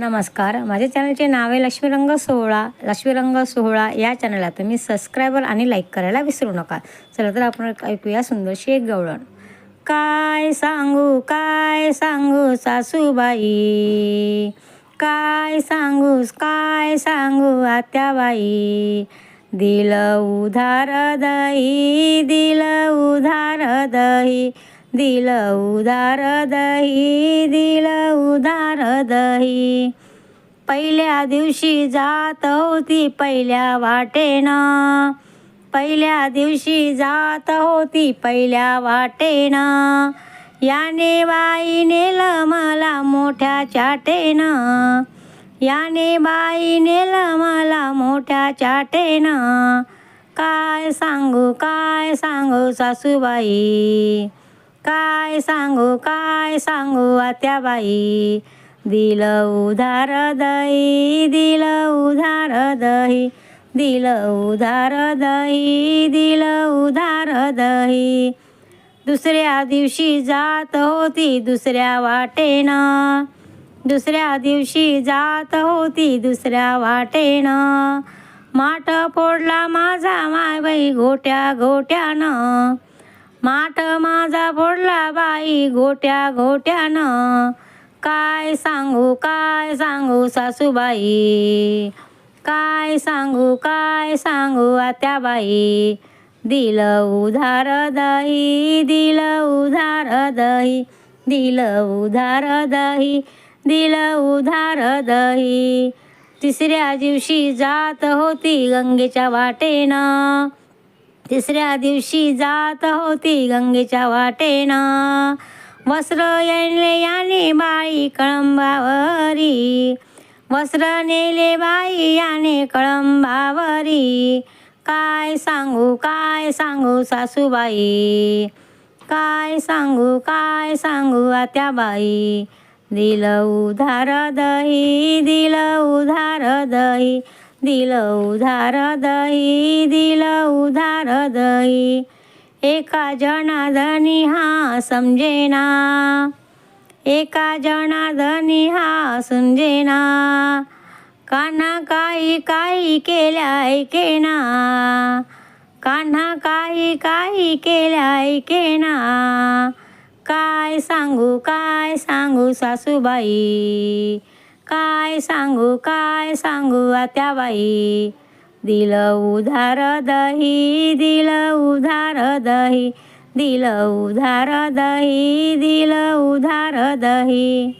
नमस्कार. माझ्या चॅनलचे नाव आहे लक्ष्मीरंग सोहळा. लक्ष्मीरंग सोहळा या चॅनलला तुम्ही सबस्क्रायबर आणि लाईक करायला विसरू नका. चला तर आपण ऐकूया सुंदरशी एक गवळण. काय सांगू काय सांगू सासूबाई? काय सांगू काय सांगू आत्याबाई? दिल उधार दही दिल उधार दही दिल उधार दही दिल उदार दही. पहिल्या दिवशी जात होती पहिल्या वाटेनं. पहिल्या दिवशी जात होती पहिल्या वाटेनं. याने बाई नेलं मला मोठ्या चाटेनं. याने बाई नेलं मला मोठ्या चाटेनं. काय सांगू काय सांगू सासूबाई? काय सांगू काय सांगू आत्याबाई? दिल उधार दही दिलं उधार दही दिल उधार दही दिलं उधार दही. दुसऱ्या दिवशी जात होती दुसऱ्या वाटेनं. दुसऱ्या दिवशी जात होती दुसऱ्या वाटेनं. माठ फोडला माझा मायबाई गोट्या गोट्यानं. माठ माझा बाई गोट्या गोट्यानं काय सांगू काय सांगू सासूबाई? काय सांगू काय सांगू आत्याबाई? दिल उधार दही दिल उधार दही दिल उधार दही दिल उधार दही. तिसऱ्या दिवशी जात होती गंगेच्या वाटेनं. तिसऱ्या दिवशी जात होती गंगेच्या वाटेनं. वस्त्र येणे याने बाई कळंबावरी. वस्त्र नेले बाई याने कळंबावरी. काय सांगू काय सांगू सासूबाई? काय सांगू काय सांगू आत्याबाई? दिलं उधार दही दिल उधार दही. दिल उधार दही दिल उधार दही एका जनाधनी हा समजेना एका जनाधनी हा समजेना कान्हा काही काही केल्या ऐकेना। कान्हा काही काही केल्या ऐकेना। काय सांगू काय सांगू सासूबाई? काय सांगू काय सांगू आत्या बाई दिलं उधार दही दिलं उधार दही दिलं उधार दही दिलं उधार दही.